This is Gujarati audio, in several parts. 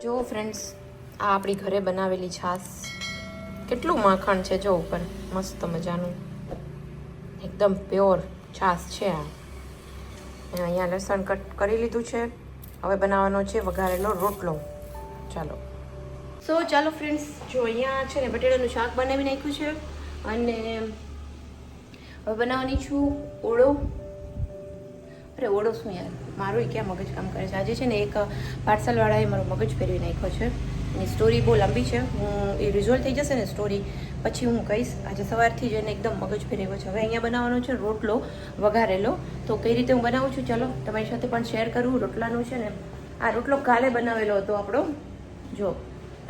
ફ્રેન્ડ્સ આ આપણી ઘરે બનાવેલી છાશ કેટલું માખણ છે જો ઉપર. મસ્ત મજાનું. એકદમ પ્યોર છાશ છે આ. અહીંયા લસણ કટ કરી લીધું છે. હવે બનાવવાનો છે વઘારેલો રોટલો. ચાલો. સો ચાલો ફ્રેન્ડ્સ જો અહીંયા છે ને બટેટાનું શાક બનાવી નાખ્યું છે. અને હવે બનાવવાની છું ઓળો. અરે ઓળો શું યાર? મારું ક્યાં મગજ કામ કરે છે? આજે છે ને એક પાર્સલવાળાએ મારો મગજ ફેરવી નાખ્યો છે. એની સ્ટોરી બહુ લાંબી છે. હું એ રિઝોલ્વ થઈ જશે ને સ્ટોરી પછી હું કહીશ. આજે સવારથી જ એને એકદમ મગજ ફેરવ્યો છે. હવે અહીંયા બનાવવાનો છે રોટલો વઘારેલો. તો કઈ રીતે હું બનાવું છું? ચાલો, તમારી સાથે પણ શેર કરું. રોટલાનું છે ને, આ રોટલો કાલે બનાવેલો હતો આપણો. જો,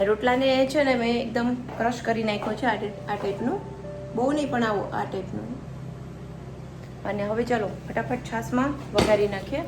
રોટલાને છે ને મેં એકદમ ક્રશ કરી નાખ્યો છે આ ટાઈપનું બહુ નહીં પણ આવું આ ટાઈપનું. અને હવે ચાલો, ફટાફટ છાશમાં વઘારી નાખીએ.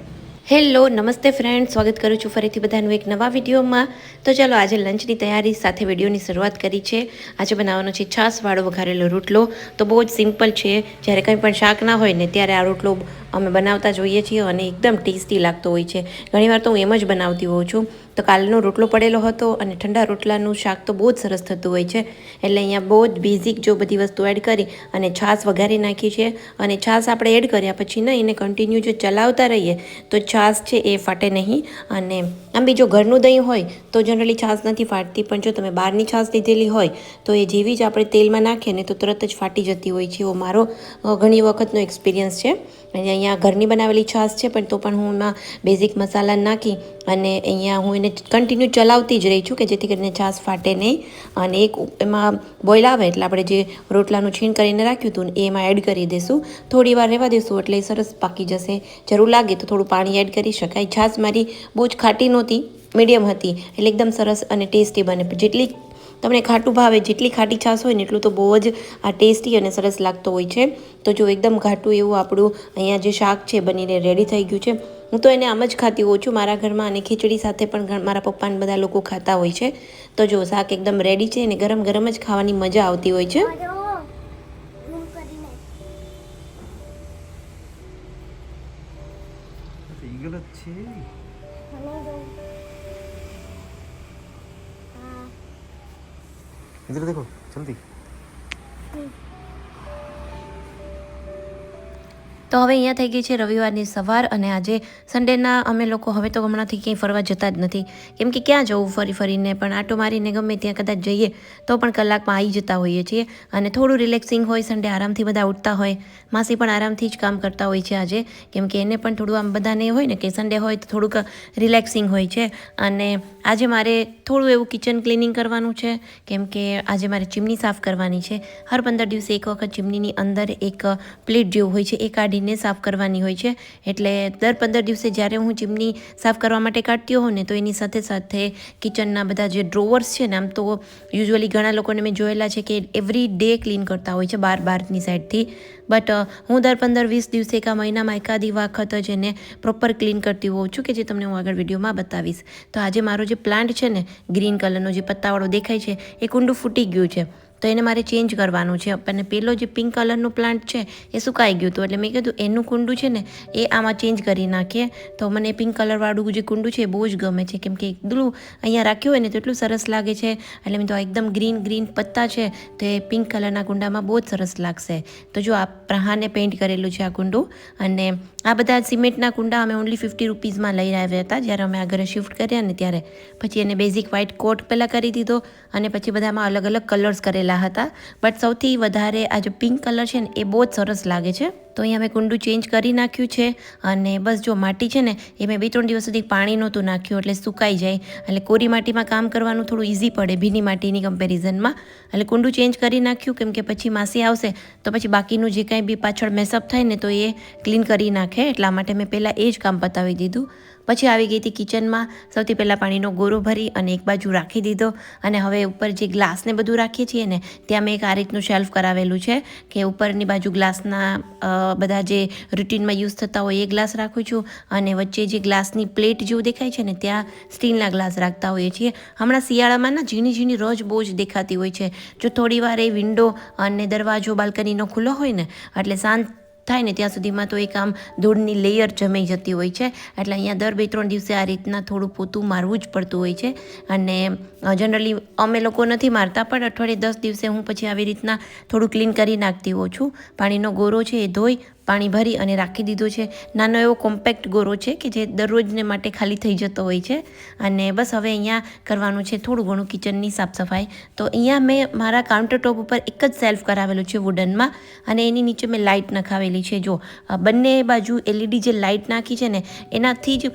હેલો, નમસ્તે ફ્રેન્ડ સ્વાગત કરું છું ફરીથી બધાનું એક નવા વિડીયોમાં. તો ચાલો, આજે લંચની તૈયારી સાથે વિડીયોની શરૂઆત કરી છે. આજે બનાવવાનો છે છાશવાળો વઘારેલો રોટલો. તો બહુ જ સિમ્પલ છે. જ્યારે કંઈ પણ શાક ના હોય ને, ત્યારે આ રોટલો અમે બનાવતા જોઈએ છીએ અને એકદમ ટેસ્ટી લાગતો હોય છે. ઘણીવાર તો હું એમ જ બનાવતી હોઉં છું. તો કાલનો રોટલો પડેલો હતો અને ઠંડા રોટલાનું શાક તો બહુ જ સરસ થતું હોય છે. એટલે અહીંયા બહુ જ બેઝિક જો બધી વસ્તુ એડ કરી અને છાશ વઘારી નાખી છે અને છાશ આપણે એડ કર્યા પછી ને એને કન્ટિન્યુ જો ચલાવતા રહીએ તો છાશ છે એ ફાટે નહીં. અને આમ બીજો ઘરનું દહીં હોય તો જનરલી છાશ નથી ફાટતી, પણ જો તમે બહારની છાશ લીધેલી હોય તો એ જેવી જ આપણે તેલમાં નાખીએ ને તો તરત જ ફાટી જતી હોય છે. એવો મારો ઘણી વખતનો એક્સપિરિયન્સ છે. અને અહીંયા ઘરની બનાવેલી છાશ છે, પણ તો પણ હું એમાં બેઝિક મસાલા નાખી અને અહીંયા હું એને કન્ટિન્યુ ચલાવતી જ રહી છું કે જેથી કરીને છાશ ફાટે નહીં. અને એક એમાં બોઇલ આવે એટલે આપણે જે રોટલાનું છીણ કરીને રાખ્યું હતું એ એમાં એડ કરી દઈશું થોડી વાર રહેવા દઈશું એટલે સરસ પાકી જશે. જરૂર લાગે તો થોડું પાણી એડ કરી શકાય. છાશ મારી બહુ જ ખાટી નહોતી મીડિયમ હતી. એટલે એકદમ સરસ અને ટેસ્ટી બને. જેટલી તમને ખાટું ભાવે જેટલી ખાટી છાશ હોય ને એટલું તો બહુ જ આ ટેસ્ટી અને સરસ લાગતો હોય છે. તો જો એકદમ ઘાટું એવું આપણું અહીંયા જે શાક છે બનીને રેડી થઈ ગયું છે. હું તો એને આમ જ ખાતી હોઉં છું મારા ઘરમાં અને ખીચડી સાથે પણ મારા પપ્પાને બધા લોકો ખાતા હોય છે. તો જો શાક એકદમ રેડી છે અને ગરમ ગરમ જ ખાવાની મજા આવતી હોય છે. છે इधर देखो जल्दी તો હવે અહીંયા થઈ ગઈ છે રવિવારની સવાર અને આજે સન્ડેના અમે લોકો હવે તો હમણાંથી ક્યાંય ફરવા જતા જ નથી. કેમ કે ક્યાં જવું ફરી ફરીને? પણ આટો મારીને ગમે ત્યાં કદાચ જઈએ, તો પણ કલાકમાં આવી જતા હોઈએ છીએ. અને થોડું રિલેક્સિંગ હોય સન્ડે આરામથી બધા ઉઠતા હોય. માસી પણ આરામથી જ કામ કરતા હોય છે આજે. કેમ કે એને પણ થોડું આમ બધાને હોય ને કે સન્ડે હોય તો થોડુંક રિલેક્સિંગ હોય છે. અને આજે મારે થોડું એવું કિચન ક્લિનિંગ કરવાનું છે. કેમ કે આજે મારે ચીમની સાફ કરવાની છે. હર પંદર દિવસે એક વખત ચીમનીની અંદર એક પ્લેટ જેવું હોય છે એ કાઢીને સાફ કરવાની હોય છે. એટલે દર પંદર દિવસે જ્યારે હું ચીમની સાફ કરવા માટે કાઢતી હોઉં ને, તો એની સાથે સાથે કિચનના બધા જે ડ્રોવર્સ છે ને, આમ તો યુઝ્યુઅલી ઘણા લોકોને મેં જોયેલા છે કે એવરી ડે ક્લીન કરતા હોય છે બાર બારની સાઈડથી બટ હું દર પંદર વીસ દિવસે એક મહિનામાં એકાદી વખત જ એને પ્રોપર ક્લીન કરતી હોઉં છું કે જે તમને હું આગળ વિડીયોમાં બતાવીશ. તો આજે મારો જે પ્લાન્ટ છે ને ગ્રીન કલરનો જે પત્તાવાળો દેખાય છે, એ કુંડું ફૂટી ગયું છે. તો એને મારે ચેન્જ કરવાનું છે. અને પેલો જે પિંક કલરનું પ્લાન્ટ છે, એ સુકાઈ ગયું હતું. એટલે મેં કીધું, એનું કુંડું છે ને, એ આમાં ચેન્જ કરી નાખીએ. તો મને પિંક કલરવાળું જે કુંડું છે, એ બહુ જ ગમે છે. કેમ કે એકદમ અહીંયા રાખ્યું હોય ને, તો એટલું સરસ લાગે છે. એટલે મેં તો એકદમ ગ્રીન ગ્રીન પત્તા છે, તો એ પિંક કલરના કુંડામાં બહુ જ સરસ લાગશે. તો જો આ પ્રહાને પેઇન્ટ કરેલું છે આ કુંડું. અને આ બધા સિમેન્ટના કુંડા અમે ઓનલી ફિફ્ટી રૂપીઝમાં લઈ આવ્યા હતા. જ્યારે અમે આગળ શિફ્ટ કર્યા ને, ત્યારે પછી એને બેઝિક વ્હાઇટ કોટ પહેલાં કરી દીધો. અને પછી બધામાં અલગ અલગ કલર્સ કરેલા હતા. બટ સૌથી વધારે આ જે પિંક કલર છે ને, એ બહુ જ સરસ લાગે છે. તો અહીંયા મેં કુંડું ચેન્જ કરી નાખ્યું છે અને બસ જો માટી છે ને, એ મેં બે ત્રણ દિવસ સુધી પાણી નહોતું નાખ્યું, એટલે સુકાઈ જાય. એટલે કોરી માટીમાં કામ કરવાનું થોડું ઇઝી પડે ભીની માટીની કમ્પેરિઝનમાં એટલે કુંડું ચેન્જ કરી નાખ્યું, કેમ કે પછી માસી આવશે, તો પછી બાકીનું જે કાંઈ બી પાછળ મેસઅપ થાય ને, તો એ ક્લીન કરી નાખે. એટલા માટે મેં પહેલાં એ જ કામ પતાવી દીધું. પછી આવી ગઈ હતી કિચનમાં સૌથી પહેલાં પાણીનો ગોરો ભરી અને એક બાજુ રાખી દીધો. અને હવે ઉપર જે ગ્લાસને બધું રાખીએ છીએ ને, ત્યાં મેં એક આ રીતનું શેલ્ફ કરાવેલું છે, કે ઉપરની બાજુ ગ્લાસના બધા જે રૂટીનમાં યુઝ થતા હોય એ ગ્લાસ રાખું છું અને વચ્ચે જે ગ્લાસની પ્લેટ જેવું દેખાય છે ને, ત્યાં સ્ટીલના ગ્લાસ રાખતા હોઈએ છીએ. હમણાં શિયાળામાં ના ઝીણી ઝીણી રોજ બહુ જ દેખાતી હોય છે. જો થોડી વાર એ વિન્ડો અને દરવાજો બાલ્કનીનો ખુલ્લો હોય ને, એટલે શાંત થાય ને ત્યાં સુધીમાં તો એક આમ ધૂળની લેયર જમાઈ જતી હોય છે. એટલે અહીંયા દર બે ત્રણ દિવસે આ રીતના થોડું પોતું મારવું જ પડતું હોય છે. અને જનરલી અમે લોકો નથી મારતા, પણ અઠવાડિયે દસ દિવસે હું પછી આવી રીતના થોડું ક્લીન કરી નાખતી હોઉં છું. પાણીનો ગોરો છે એ ધોઈ પાણી ભરી અને રાખી દીધું છે. નાનો એવો કોમ્પેક્ટ ગોરો છે કે જે દરરોજને માટે ખાલી થઈ જતો હોય છે. અને બસ હવે અહીંયા કરવાનું છે થોડું ઘણું કિચનની સાફ સફાઈ તો અહીંયા મેં મારા કાઉન્ટર ટોપ ઉપર એક જ સેલ્ફ કરાવેલું છે વુડનમાં અને એની નીચે મેં લાઇટ નખાવેલી છે. જો બંને બાજુ એલઈડી જે લાઇટ નાખી છે ને, એનાથી જ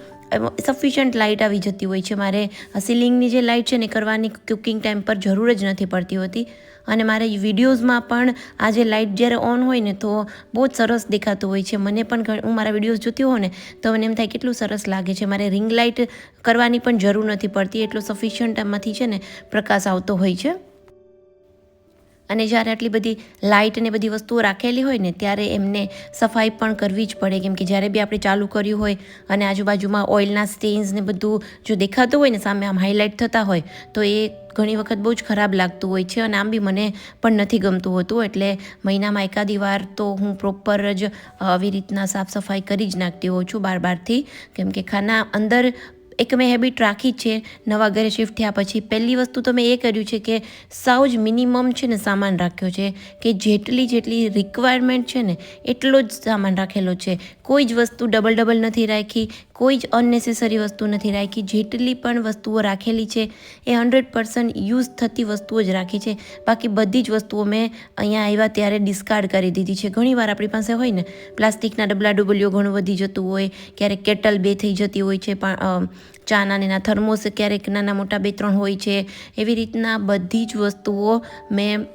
સફિશિયન્ટ લાઇટ આવી જતી હોય છે. મારે સીલિંગની જે લાઇટ છે ને કરવાની કુકિંગ ટાઈમ પર જરૂર જ નથી પડતી હોતી. અને મારે વિડીયોઝમાં પણ આ જે લાઇટ જ્યારે ઓન હોય ને તો બહુ જ સરસ દેખાતું હોય છે. મને પણ હું મારા વિડીયોઝ જોતી હોઉં ને તો મને એમ થાય કેટલું સરસ લાગે છે. મારે રિંગ લાઇટ કરવાની પણ જરૂર નથી પડતી. એટલો સફિશિયન્ટ આમાંથી છે ને પ્રકાશ આવતો હોય છે. અને જ્યારે આટલી બધી લાઇટ અને બધી વસ્તુઓ રાખેલી હોય ને, ત્યારે એમને સફાઈ પણ કરવી જ પડે. કેમ કે જ્યારે બી આપણે ચાલુ કર્યું હોય અને આજુબાજુમાં ઓઇલના સ્ટેન્સ ને બધું જો દેખાતું હોય ને, સામે આમ હાઇલાઇટ થતા હોય, તો એ ઘણી વખત બહુ જ ખરાબ લાગતું હોય છે. અને આમ બી મને પણ નથી ગમતું હોતું. એટલે મહિનામાં એકાદી વાર તો હું પ્રોપર જ આવી રીતના સાફ સફાઈ કરી જ નાખતી હોઉં છું બાર બારથી. કેમ કે ખાના અંદર એક મેં હેબિટ રાખી છે, નવા ઘરે શિફ્ટ થયા પછી. પહેલી વસ્તુ તો મેં એ કર્યું છે કે સાવ જ મિનિમમ છે ને સામાન રાખ્યો છે કે જેટલી જેટલી રિક્વાયરમેન્ટ છે ને એટલો જ સામાન રાખેલો છે. કોઈ જ વસ્તુ ડબલ ડબલ નથી રાખી કોઈ જ અનનેસેસરી વસ્તુ નથી રાખી. જેટલી પણ વસ્તુઓ રાખેલી છે, એ હંડ્રેડ પર્સન્ટ યુઝ થતી વસ્તુઓ જ રાખી છે. બાકી બધી જ વસ્તુઓ મેં અહીંયા આવ્યા ત્યારે ડિસ્કાર્ડ કરી દીધી છે. ઘણીવાર આપણી પાસે હોય ને, પ્લાસ્ટિકના ડબલા ડુબલીઓ ઘણું વધી જતું હોય, ક્યારેક કેટલ બે થઈ જતી હોય છે પણ ચાના ને એના થર્મોસ ક્યારેક નાના મોટા બે ત્રણ હોય છે. એવી રીતના બધી જ વસ્તુઓ મેં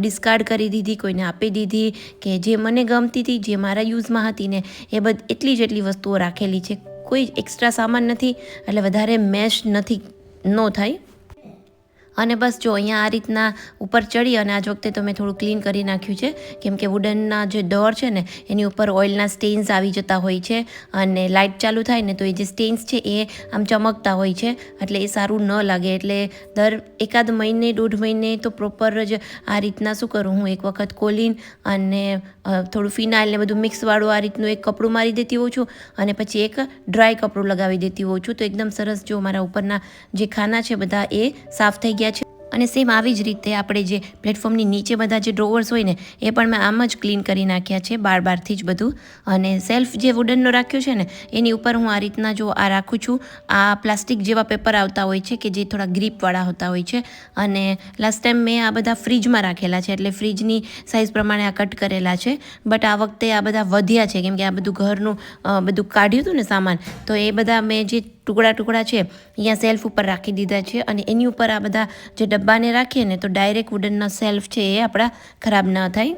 ડિસ્કાર્ડ કરી દીધી, કોઈને આપી દીધી કે જે મને ગમતી હતી, જે મારા યુઝમાં હતી ને, એ બધ, એટલી જ એટલી વસ્તુઓ રાખેલી છે. કોઈ એક્સ્ટ્રા સામાન નથી, એટલે વધારે મેશ નથી, ન થાય. અને બસ જો અહીંયા આ રીતના ઉપર ચડી અને આજ વખતે તો મેં થોડું ક્લીન કરી નાખ્યું છે, કેમ કે વુડનના જે ડોર છે ને, એની ઉપર ઓઇલના સ્ટેન્સ આવી જતા હોય છે અને લાઇટ ચાલુ થાય ને, તો એ જે સ્ટેન્સ છે એ આમ ચમકતા હોય છે, એટલે એ સારું ન લાગે. એટલે દર એકાદ મહિને, દોઢ મહિને તો પ્રોપર જ આ રીતના શું કરું, હું એક વખત કોલીન અને થોડું ફિનાઇલ ને બધું મિક્સવાળું આ રીતનું એક કપડું મારી દેતી હોઉં છું અને પછી એક ડ્રાય કપડું લગાવી દેતી હોઉં છું. તો એકદમ સરસ જો મારા ઉપરના જે ખાના છે બધા એ સાફ થઈ ગયા છે. અને સેમ આવી જ રીતે આપણે જે પ્લેટફોર્મની નીચે બધા જે ડ્રોવર્સ હોય ને, એ પણ મેં આમ જ ક્લીન કરી નાખ્યા છે, બાર બારથી જ બધું. અને સેલ્ફ જે વુડનનો રાખ્યો છે ને, એની ઉપર હું આ રીતના જો આ રાખું છું, આ પ્લાસ્ટિક જેવા પેપર આવતા હોય છે કે જે થોડા ગ્રીપવાળા હોતા હોય છે. અને લાસ્ટ ટાઈમ મેં આ બધા ફ્રીજમાં રાખેલા છે, એટલે ફ્રીજની સાઇઝ પ્રમાણે આ કટ કરેલા છે. બટ આ વખતે આ બધા વધ્યા છે, કેમ કે આ બધું ઘરનું બધું કાઢ્યું હતું ને સામાન, તો એ બધા મેં જે ટુકડા ટુકડા છે, અહીંયા સેલ્ફ ઉપર રાખી દીધા છે અને એની ઉપર આ બધા જે ડબ્બાને રાખીએ ને તો ડાયરેક્ટ વુડનના સેલ્ફ છે એ આપણા ખરાબ ન થાય.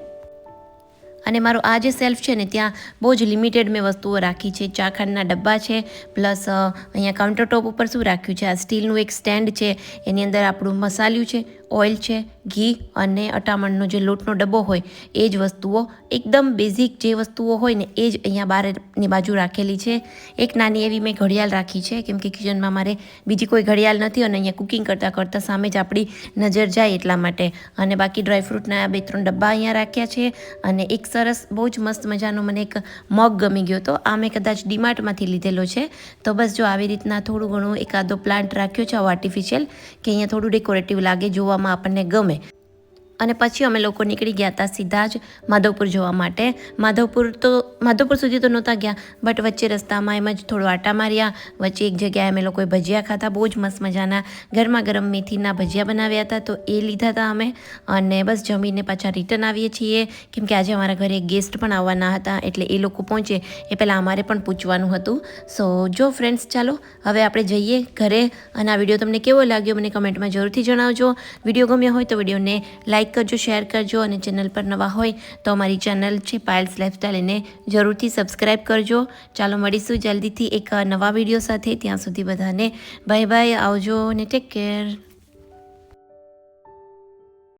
અને મારો આ જે સેલ્ફ છે ને ત્યાં બહુ જ લિમિટેડ મેં વસ્તુઓ રાખી છે. ચાખાંડના ડબ્બા છે, પ્લસ અહીંયા કાઉન્ટર ટોપ ઉપર શું રાખ્યું છે? આ સ્ટીલનું એક સ્ટેન્ડ છે, એની અંદર આપણું મસાલ્યું છે. ઓઇલ છે, ઘી અને અટામણનો જે લોટનો ડબ્બો હોય, એ જ વસ્તુઓ, એકદમ બેઝિક જે વસ્તુઓ હોય ને, એ જ અહીંયા બહારની બાજુ રાખેલી છે. એક નાની એવી મેં ઘડિયાળ રાખી છે, કેમ કે કિચનમાં મારે બીજી કોઈ ઘડિયાળ નથી અને અહીંયા કુકિંગ કરતાં કરતાં સામે જ આપણી નજર જાય એટલા માટે. અને બાકી ડ્રાયફ્રૂટના બે ત્રણ ડબ્બા અહીંયા રાખ્યા છે અને એક સરસ, બહુ જ મસ્ત મજાનો મને એક મગ ગમી ગયો તો આ મેં કદાચ ડીમાર્ટમાંથી લીધેલો છે. તો બસ જો આવી રીતના થોડું ઘણું એકાદો પ્લાન્ટ રાખ્યો છે, આવો આર્ટિફિશિયલ કે અહીંયા થોડું ડેકોરેટિવ લાગે જોવામાં આપણને ગમે. અને પછી અમે લોકો નીકળી ગયા હતા સીધા જ માધવપુર જવા માટે. માધવપુર તો, માધવપુર સુધી તો નહોતા ગયા બટ વચ્ચે રસ્તામાં એમ જ થોડો આટા માર્યા. વચ્ચે એક જગ્યાએ અમે લોકોએ ભજીયા ખાધા, બહુ જ મસ્ત મજાના ગરમા ગરમ મેથીના ભજીયા બનાવ્યા હતા, તો એ લીધા હતા અમે. અને બસ જમીને પાછા રિટર્ન આવીએ છીએ, કેમ કે આજે અમારા ઘરે ગેસ્ટ પણ આવવાના હતા, એટલે એ લોકો પહોંચે. એ પહેલાં અમારે પણ પૂછવાનું હતું. સો જો ફ્રેન્ડ્સ ચાલો, હવે આપણે જઈએ ઘરે. અને આ વીડિયો તમને કેવો લાગ્યો, મને કમેન્ટમાં જરૂરથી જણાવજો. વીડિયો ગમ્યો હોય તો વિડીયોને લાઇક કરજો શેર કરજો અને ચેનલ પર નવા હોય તો અમારી ચેનલ છે પાયલ્સ લાઇફસ્ટાઈલ એને જરૂરથી સબસ્ક્રાઈબ કરજો. ચાલો મળીશું જલ્દીથી એક નવા વીડિયો સાથે. ત્યાં સુધી બધાને બાય બાય આવજો અને ટેક કેર